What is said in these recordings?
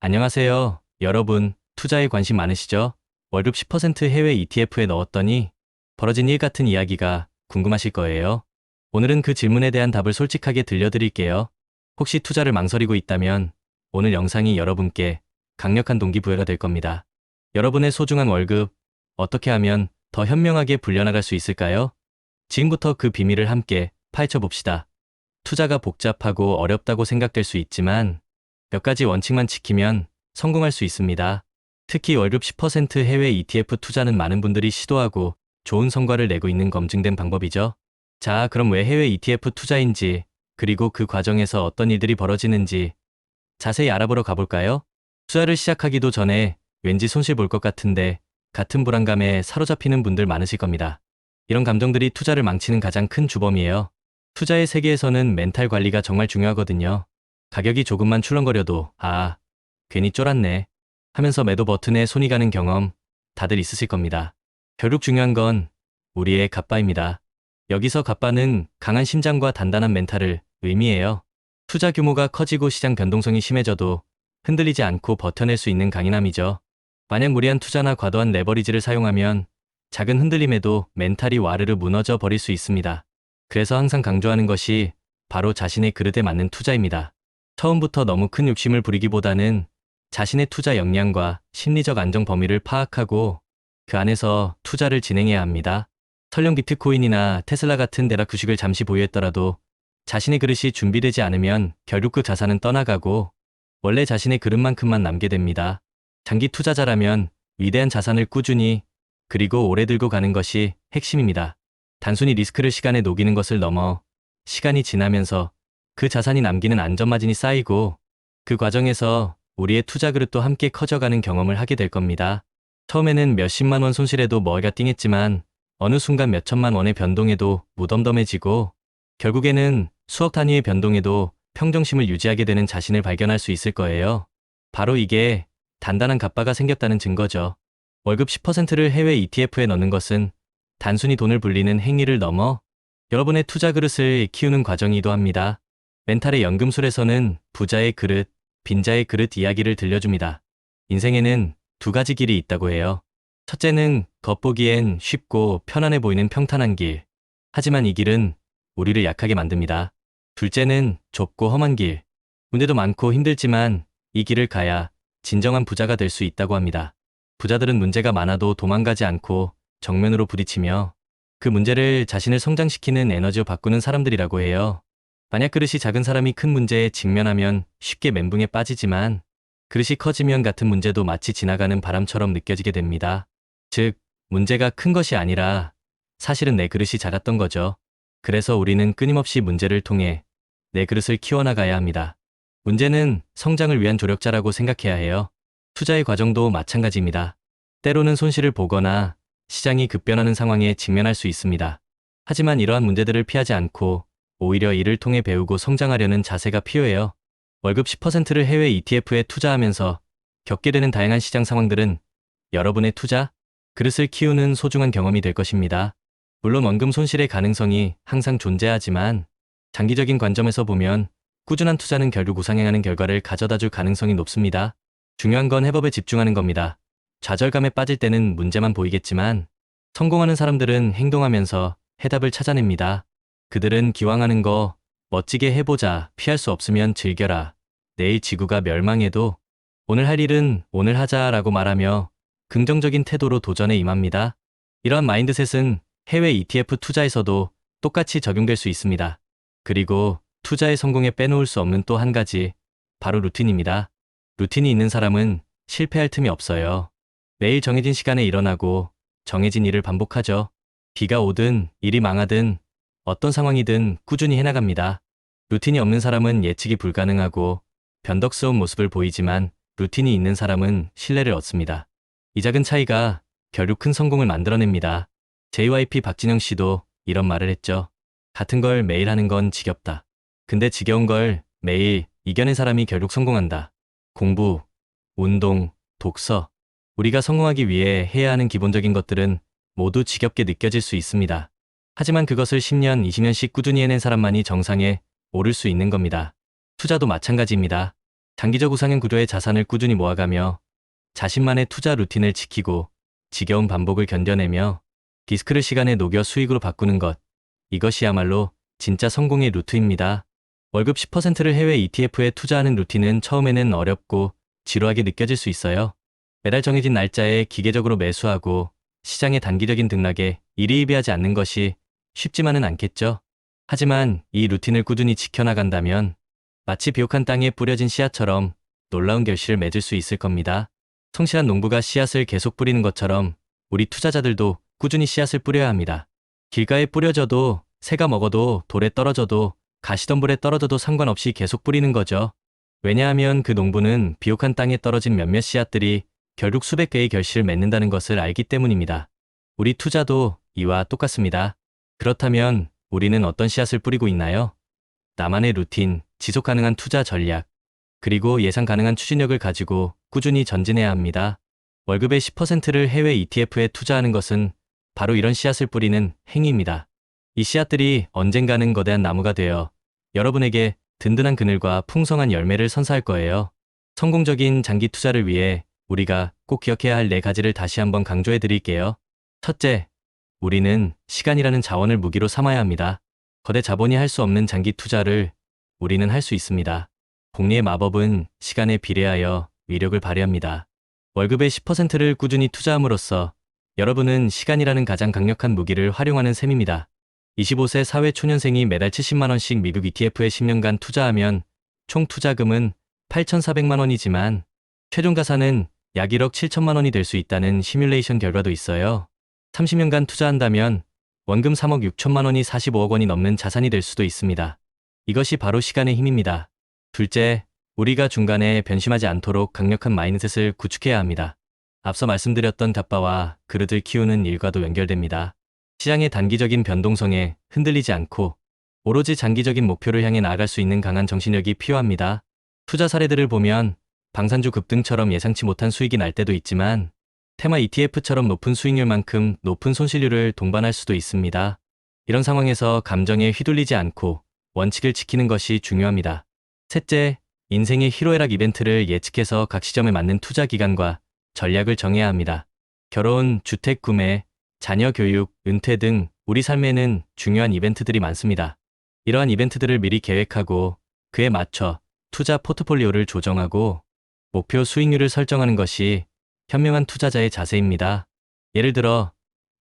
안녕하세요. 여러분, 투자에 관심 많으시죠? 월급 10% 해외 ETF에 넣었더니 벌어진 일 같은 이야기가 궁금하실 거예요. 오늘은 그 질문에 대한 답을 솔직하게 들려드릴게요. 혹시 투자를 망설이고 있다면 오늘 영상이 여러분께 강력한 동기부여가 될 겁니다. 여러분의 소중한 월급, 어떻게 하면 더 현명하게 불려나갈 수 있을까요? 지금부터 그 비밀을 함께 파헤쳐 봅시다. 투자가 복잡하고 어렵다고 생각될 수 있지만 몇 가지 원칙만 지키면 성공할 수 있습니다. 특히 월급 10% 해외 ETF 투자는 많은 분들이 시도하고 좋은 성과를 내고 있는 검증된 방법이죠. 자, 그럼 왜 해외 ETF 투자인지, 그리고 그 과정에서 어떤 일들이 벌어지는지 자세히 알아보러 가볼까요? 투자를 시작하기도 전에 왠지 손실 볼 것 같은데 같은 불안감에 사로잡히는 분들 많으실 겁니다. 이런 감정들이 투자를 망치는 가장 큰 주범이에요. 투자의 세계에서는 멘탈 관리가 정말 중요하거든요. 가격이 조금만 출렁거려도 아, 괜히 쫄았네 하면서 매도 버튼에 손이 가는 경험 다들 있으실 겁니다. 결국 중요한 건 우리의 갑바입니다. 여기서 갑바는 강한 심장과 단단한 멘탈을 의미해요. 투자 규모가 커지고 시장 변동성이 심해져도 흔들리지 않고 버텨낼 수 있는 강인함이죠. 만약 무리한 투자나 과도한 레버리지를 사용하면 작은 흔들림에도 멘탈이 와르르 무너져 버릴 수 있습니다. 그래서 항상 강조하는 것이 바로 자신의 그릇에 맞는 투자입니다. 처음부터 너무 큰 욕심을 부리기보다는 자신의 투자 역량과 심리적 안정 범위를 파악하고 그 안에서 투자를 진행해야 합니다. 설령 비트코인이나 테슬라 같은 대락 주식을 잠시 보유했더라도 자신의 그릇이 준비되지 않으면 결국 그 자산은 떠나가고 원래 자신의 그릇만큼만 남게 됩니다. 장기 투자자라면 위대한 자산을 꾸준히 그리고 오래 들고 가는 것이 핵심입니다. 단순히 리스크를 시간에 녹이는 것을 넘어 시간이 지나면서 그 자산이 남기는 안전마진이 쌓이고 그 과정에서 우리의 투자 그릇도 함께 커져가는 경험을 하게 될 겁니다. 처음에는 몇십만 원 손실에도 머리가 띵했지만 어느 순간 몇천만 원의 변동에도 무덤덤해지고 결국에는 수억 단위의 변동에도 평정심을 유지하게 되는 자신을 발견할 수 있을 거예요. 바로 이게 단단한 갑바가 생겼다는 증거죠. 월급 10%를 해외 ETF에 넣는 것은 단순히 돈을 불리는 행위를 넘어 여러분의 투자 그릇을 키우는 과정이기도 합니다. 멘탈의 연금술에서는 부자의 그릇, 빈자의 그릇 이야기를 들려줍니다. 인생에는 두 가지 길이 있다고 해요. 첫째는 겉보기엔 쉽고 편안해 보이는 평탄한 길. 하지만 이 길은 우리를 약하게 만듭니다. 둘째는 좁고 험한 길. 문제도 많고 힘들지만 이 길을 가야 진정한 부자가 될 수 있다고 합니다. 부자들은 문제가 많아도 도망가지 않고 정면으로 부딪히며 그 문제를 자신을 성장시키는 에너지로 바꾸는 사람들이라고 해요. 만약 그릇이 작은 사람이 큰 문제에 직면하면 쉽게 멘붕에 빠지지만 그릇이 커지면 같은 문제도 마치 지나가는 바람처럼 느껴지게 됩니다. 즉, 문제가 큰 것이 아니라 사실은 내 그릇이 작았던 거죠. 그래서 우리는 끊임없이 문제를 통해 내 그릇을 키워나가야 합니다. 문제는 성장을 위한 조력자라고 생각해야 해요. 투자의 과정도 마찬가지입니다. 때로는 손실을 보거나 시장이 급변하는 상황에 직면할 수 있습니다. 하지만 이러한 문제들을 피하지 않고 오히려 이를 통해 배우고 성장하려는 자세가 필요해요. 월급 10%를 해외 ETF에 투자하면서 겪게 되는 다양한 시장 상황들은 여러분의 투자, 그릇을 키우는 소중한 경험이 될 것입니다. 물론 원금 손실의 가능성이 항상 존재하지만 장기적인 관점에서 보면 꾸준한 투자는 결국 우상향하는 결과를 가져다 줄 가능성이 높습니다. 중요한 건 해법에 집중하는 겁니다. 좌절감에 빠질 때는 문제만 보이겠지만 성공하는 사람들은 행동하면서 해답을 찾아냅니다. 그들은 기왕하는 거 멋지게 해보자, 피할 수 없으면 즐겨라. 내일 지구가 멸망해도 오늘 할 일은 오늘 하자라고 말하며 긍정적인 태도로 도전에 임합니다. 이러한 마인드셋은 해외 ETF 투자에서도 똑같이 적용될 수 있습니다. 그리고 투자의 성공에 빼놓을 수 없는 또 한 가지, 바로 루틴입니다. 루틴이 있는 사람은 실패할 틈이 없어요. 매일 정해진 시간에 일어나고 정해진 일을 반복하죠. 비가 오든 일이 망하든 어떤 상황이든 꾸준히 해나갑니다. 루틴이 없는 사람은 예측이 불가능하고 변덕스러운 모습을 보이지만 루틴이 있는 사람은 신뢰를 얻습니다. 이 작은 차이가 결국 큰 성공을 만들어냅니다. JYP 박진영 씨도 이런 말을 했죠. 같은 걸 매일 하는 건 지겹다. 근데 지겨운 걸 매일 이겨낸 사람이 결국 성공한다. 공부, 운동, 독서. 우리가 성공하기 위해 해야 하는 기본적인 것들은 모두 지겹게 느껴질 수 있습니다. 하지만 그것을 10년, 20년씩 꾸준히 해낸 사람만이 정상에 오를 수 있는 겁니다. 투자도 마찬가지입니다. 장기적 우상향 구조의 자산을 꾸준히 모아가며 자신만의 투자 루틴을 지키고 지겨운 반복을 견뎌내며 리스크를 시간에 녹여 수익으로 바꾸는 것. 이것이야말로 진짜 성공의 루트입니다. 월급 10%를 해외 ETF에 투자하는 루틴은 처음에는 어렵고 지루하게 느껴질 수 있어요. 매달 정해진 날짜에 기계적으로 매수하고 시장의 단기적인 등락에 일희일비하지 않는 것이 쉽지만은 않겠죠. 하지만 이 루틴을 꾸준히 지켜나간다면 마치 비옥한 땅에 뿌려진 씨앗처럼 놀라운 결실을 맺을 수 있을 겁니다. 성실한 농부가 씨앗을 계속 뿌리는 것처럼 우리 투자자들도 꾸준히 씨앗을 뿌려야 합니다. 길가에 뿌려져도 새가 먹어도 돌에 떨어져도 가시덤불에 떨어져도 상관없이 계속 뿌리는 거죠. 왜냐하면 그 농부는 비옥한 땅에 떨어진 몇몇 씨앗들이 결국 수백 개의 결실을 맺는다는 것을 알기 때문입니다. 우리 투자도 이와 똑같습니다. 그렇다면 우리는 어떤 씨앗을 뿌리고 있나요? 나만의 루틴, 지속 가능한 투자 전략, 그리고 예상 가능한 추진력을 가지고 꾸준히 전진해야 합니다. 월급의 10%를 해외 ETF에 투자하는 것은 바로 이런 씨앗을 뿌리는 행위입니다. 이 씨앗들이 언젠가는 거대한 나무가 되어 여러분에게 든든한 그늘과 풍성한 열매를 선사할 거예요. 성공적인 장기 투자를 위해 우리가 꼭 기억해야 할 네 가지를 다시 한번 강조해 드릴게요. 첫째, 우리는 시간이라는 자원을 무기로 삼아야 합니다. 거대 자본이 할 수 없는 장기 투자를 우리는 할 수 있습니다. 복리의 마법은 시간에 비례하여 위력을 발휘합니다. 월급의 10%를 꾸준히 투자함으로써 여러분은 시간이라는 가장 강력한 무기를 활용하는 셈입니다. 25세 사회 초년생이 매달 70만원씩 미국 ETF에 10년간 투자하면 총 투자금은 8,400만 원이지만 최종 가산은 약 1억 7천만 원이 될 수 있다는 시뮬레이션 결과도 있어요. 30년간 투자한다면 원금 3억 6천만 원이 45억 원이 넘는 자산이 될 수도 있습니다. 이것이 바로 시간의 힘입니다. 둘째, 우리가 중간에 변심하지 않도록 강력한 마인드셋을 구축해야 합니다. 앞서 말씀드렸던 갑바와 그릇을 키우는 일과도 연결됩니다. 시장의 단기적인 변동성에 흔들리지 않고 오로지 장기적인 목표를 향해 나아갈 수 있는 강한 정신력이 필요합니다. 투자 사례들을 보면 방산주 급등처럼 예상치 못한 수익이 날 때도 있지만 테마 ETF처럼 높은 수익률만큼 높은 손실률을 동반할 수도 있습니다. 이런 상황에서 감정에 휘둘리지 않고 원칙을 지키는 것이 중요합니다. 셋째, 인생의 희로애락 이벤트를 예측해서 각 시점에 맞는 투자 기간과 전략을 정해야 합니다. 결혼, 주택 구매, 자녀 교육, 은퇴 등 우리 삶에는 중요한 이벤트들이 많습니다. 이러한 이벤트들을 미리 계획하고 그에 맞춰 투자 포트폴리오를 조정하고 목표 수익률을 설정하는 것이 현명한 투자자의 자세입니다. 예를 들어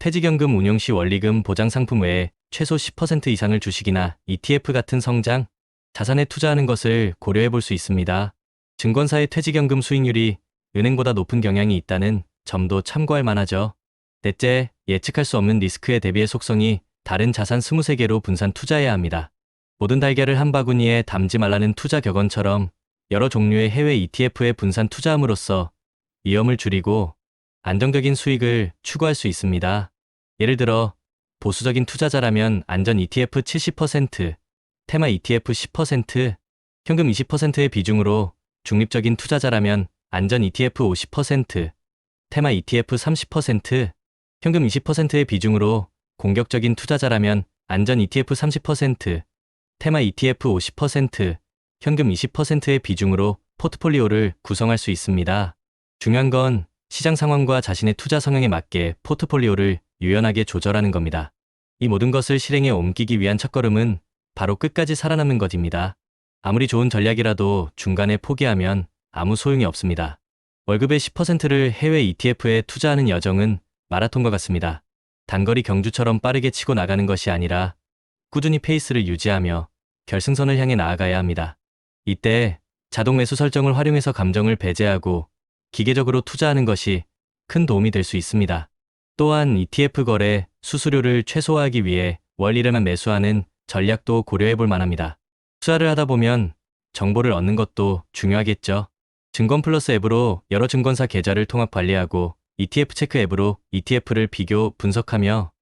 퇴직연금 운용 시 원리금 보장 상품 외에 최소 10% 이상을 주식이나 ETF 같은 성장, 자산에 투자하는 것을 고려해 볼 수 있습니다. 증권사의 퇴직연금 수익률이 은행보다 높은 경향이 있다는 점도 참고할 만하죠. 넷째, 예측할 수 없는 리스크에 대비해 속성이 다른 자산 23개로 분산 투자해야 합니다. 모든 달걀을 한 바구니에 담지 말라는 투자 격언처럼 여러 종류의 해외 ETF에 분산 투자함으로써 위험을 줄이고 안정적인 수익을 추구할 수 있습니다. 예를 들어 보수적인 투자자라면 안전 ETF 70%, 테마 ETF 10%, 현금 20%의 비중으로 중립적인 투자자라면 안전 ETF 50%, 테마 ETF 30%, 현금 20%의 비중으로 공격적인 투자자라면 안전 ETF 30%, 테마 ETF 50%, 현금 20%의 비중으로 포트폴리오를 구성할 수 있습니다. 중요한 건 시장 상황과 자신의 투자 성향에 맞게 포트폴리오를 유연하게 조절하는 겁니다. 이 모든 것을 실행에 옮기기 위한 첫걸음은 바로 끝까지 살아남는 것입니다. 아무리 좋은 전략이라도 중간에 포기하면 아무 소용이 없습니다. 월급의 10%를 해외 ETF에 투자하는 여정은 마라톤과 같습니다. 단거리 경주처럼 빠르게 치고 나가는 것이 아니라 꾸준히 페이스를 유지하며 결승선을 향해 나아가야 합니다. 이때 자동 매수 설정을 활용해서 감정을 배제하고 기계적으로 투자하는 것이 큰 도움이 될 수 있습니다. 또한 ETF 거래 수수료를 최소화하기 위해 원리를만 매수하는 전략도 고려해 볼 만합니다. 투자를 하다 보면 정보를 얻는 것도 중요하겠죠. 증권 플러스 앱으로 여러 증권사 계좌를 통합 관리하고 ETF 체크 앱으로 ETF를 비교 분석하며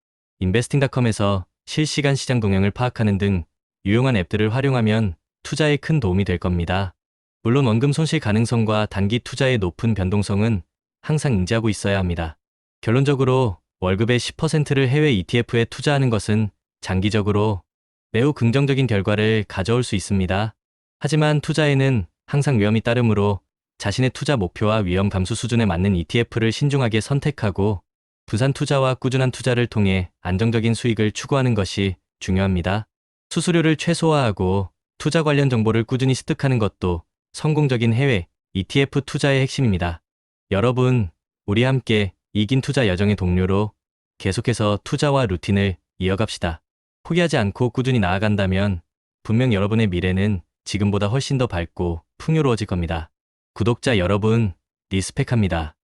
인베스팅닷컴에서 실시간 시장 동향을 파악하는 등 유용한 앱들을 활용하면 투자에 큰 도움이 될 겁니다. 물론 원금 손실 가능성과 단기 투자의 높은 변동성은 항상 인지하고 있어야 합니다. 결론적으로 월급의 10%를 해외 ETF에 투자하는 것은 장기적으로 매우 긍정적인 결과를 가져올 수 있습니다. 하지만 투자에는 항상 위험이 따르므로 자신의 투자 목표와 위험 감수 수준에 맞는 ETF를 신중하게 선택하고 분산 투자와 꾸준한 투자를 통해 안정적인 수익을 추구하는 것이 중요합니다. 수수료를 최소화하고 투자 관련 정보를 꾸준히 습득하는 것도 성공적인 해외 ETF 투자의 핵심입니다. 여러분, 우리 함께 이긴 투자 여정의 동료로 계속해서 투자와 루틴을 이어갑시다. 포기하지 않고 꾸준히 나아간다면 분명 여러분의 미래는 지금보다 훨씬 더 밝고 풍요로워질 겁니다. 구독자 여러분, 리스펙합니다.